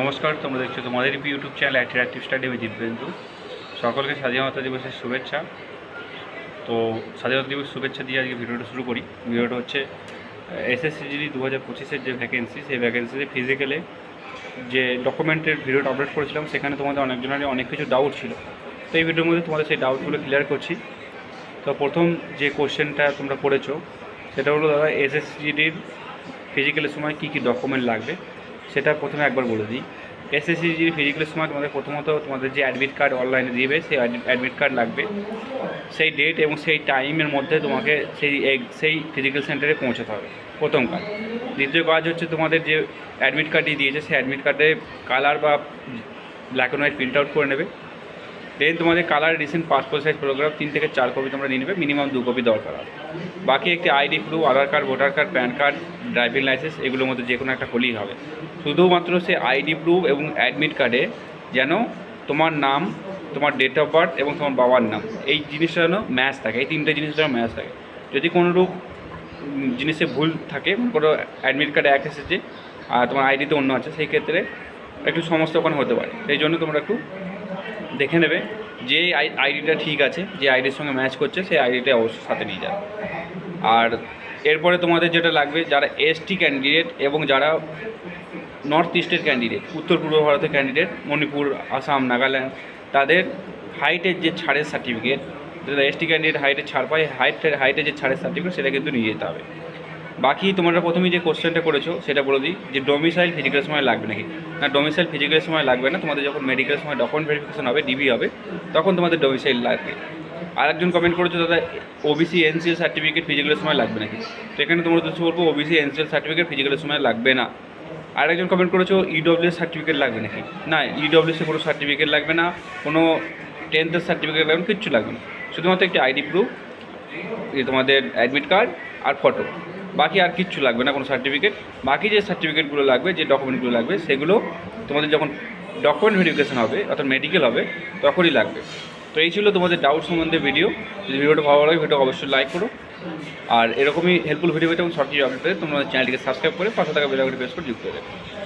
নমস্কার, তোমরা দেখছ তোমাদের ইউটিউব চ্যানেল অ্যাক্টিভ স্টাডি আমি জিতবেন্দু সকলকে স্বাধীনতা দিবসের শুভেচ্ছা। তো স্বাধীনতা দিবস শুভেচ্ছা দিয়ে আজকে ভিডিওটা শুরু করি। ভিডিওটা হচ্ছে এসএসসিজিডি দু হাজার পঁচিশের যে ভ্যাকেন্সি সেই ভ্যাকেন্সিতে ফিজিক্যালে যে ডকুমেন্টের ভিডিওটা আপলোড করেছিলাম, সেখানে তোমাদের অনেকজনের অনেক কিছু ডাউট ছিল। তো এই ভিডিওর মধ্যে তোমাদের সেই ডাউটগুলো ক্লিয়ার করছি। তো প্রথম যে কোশ্চেনটা তোমরা করেছ সেটা হলো, দাদা এসএসসিজিডির ফিজিক্যালের সময় কী কী ডকুমেন্ট লাগবে? সেটা প্রথমে একবার বলে দিই। এসএসসিজির ফিজিক্যালের সময় তোমাদের প্রথমত তোমাদের যে অ্যাডমিট কার্ড অনলাইনে দিবে, সেই অ্যাডমিট কার্ড লাগবে। সেই ডেট এবং সেই টাইমের মধ্যে তোমাকে সেই সেই ফিজিক্যাল সেন্টারে পৌঁছাতে হবে, প্রথম কাজ। দ্বিতীয় কাজ হচ্ছে তোমাদের যে অ্যাডমিট কার্ডটি দিয়েছে, সেই অ্যাডমিট কার্ডে কালার বা black and white print out করে নেবে। দেন তোমাদের colour recent passport size photograph তিন থেকে চার কপি তোমরা নিয়ে নেবে মিনিমাম দু কপি দরকার হবে বাকি একটি ID proof Aadhaar card voter card PAN card driving licence এগুলোর মধ্যে যে কোনো একটা হলেই হবে। শুধুমাত্র সে আইডি প্রুফ এবং অ্যাডমিট কার্ডে যেন তোমার নাম, তোমার ডেট অফ বার্থ এবং তোমার বাবার নাম, এই জিনিসটা যেন ম্যাচ থাকে, এই তিনটে জিনিস যেন ম্যাচ থাকে। যদি কোনোরূপ জিনিসে ভুল থাকে করো অ্যাডমিট কার্ডে এক এসেছে, আর তোমার আইডিতে অন্য আছে, সেই ক্ষেত্রে একটু সমস্যা ওখানে হতে পারে। সেই জন্য তোমরা একটু দেখে নেবে যে আইডিটা ঠিক আছে, যে আইডির সঙ্গে ম্যাচ করছে, সেই আইডিটা অবশ্যই সাথে নিয়ে যাবে। আর এরপরে তোমাদের যেটা লাগবে, যারা এসটি ক্যান্ডিডেট এবং যারা নর্থ ইস্টের ক্যান্ডিডেট উত্তর পূর্ব ভারতের ক্যান্ডিডেট মণিপুর, আসাম, নাগাল্যান্ড, তাদের হাইটের যে ছাড়ের সার্টিফিকেট যারা এসটি ক্যান্ডিডেট হাইটের ছাড় পায় হাইটের হাইটের যে ছাড়ের সার্টিফিকেট সেটা কিন্তু নিয়ে যেতে হবে। বাকি তোমরা প্রথমে যে কোশ্চেনটা করেছ, সেটা বলে দিই, যে ডোমিসাইল ফিজিক্যাল সময় লাগবে নাকি? না ডোমিসাইল ফিজিক্যাল সময় লাগবে না, তোমাদের যখন মেডিকেল সময় ডকুমেন্ট ভেরিফিকেশন হবে ডিবি হবে, তখন তোমাদের ডোমিসাইল লাগবে। আর একজন কমেন্ট করেছ, দাদা ওবিসি এনসিএল সার্টিফিকেট ফিজিক্যালের সময় লাগবে নাকি? তো এখানে তোমরা তো বলব ওবিসি এনসিএল সার্টিফিকেট ফিজিক্যালের সময় লাগবে না। আরেকজন কমেন্ট করেছ ইডব্লিউএস সার্টিফিকেট লাগবে নাকি? না ইডব্লিউএসে কোনো সার্টিফিকেট লাগবে না, কোনো টেন্থের সার্টিফিকেট লাগবে কিচ্ছু লাগবে না। শুধুমাত্র একটি আইডি প্রুফ তোমাদের অ্যাডমিট কার্ড আর ফটো বাকি আর কিচ্ছু লাগবে না কোনো সার্টিফিকেট বাকি যে সার্টিফিকেটগুলো লাগবে, যে ডকুমেন্টগুলো লাগবে, সেগুলো তোমাদের যখন ডকুমেন্ট ভেরিফিকেশন হবে, অর্থাৎ মেডিকেল হবে, তখনই লাগবে। তো এই ছিল তোমাদের ডাউট সম্বন্ধে ভিডিও যদি ভিডিওটা ভালো লাগে ভিডিও অবশ্যই লাইক করো। আর এরকমই হেল্পফুল ভিডিও পেতে এবং শর্ট ভিডিও আপডেট তোমরা চ্যানেলটিকে সাবস্ক্রাইব করে পাশে থাকা বেলাগুলি প্রেস করে যুক্ত হয়ে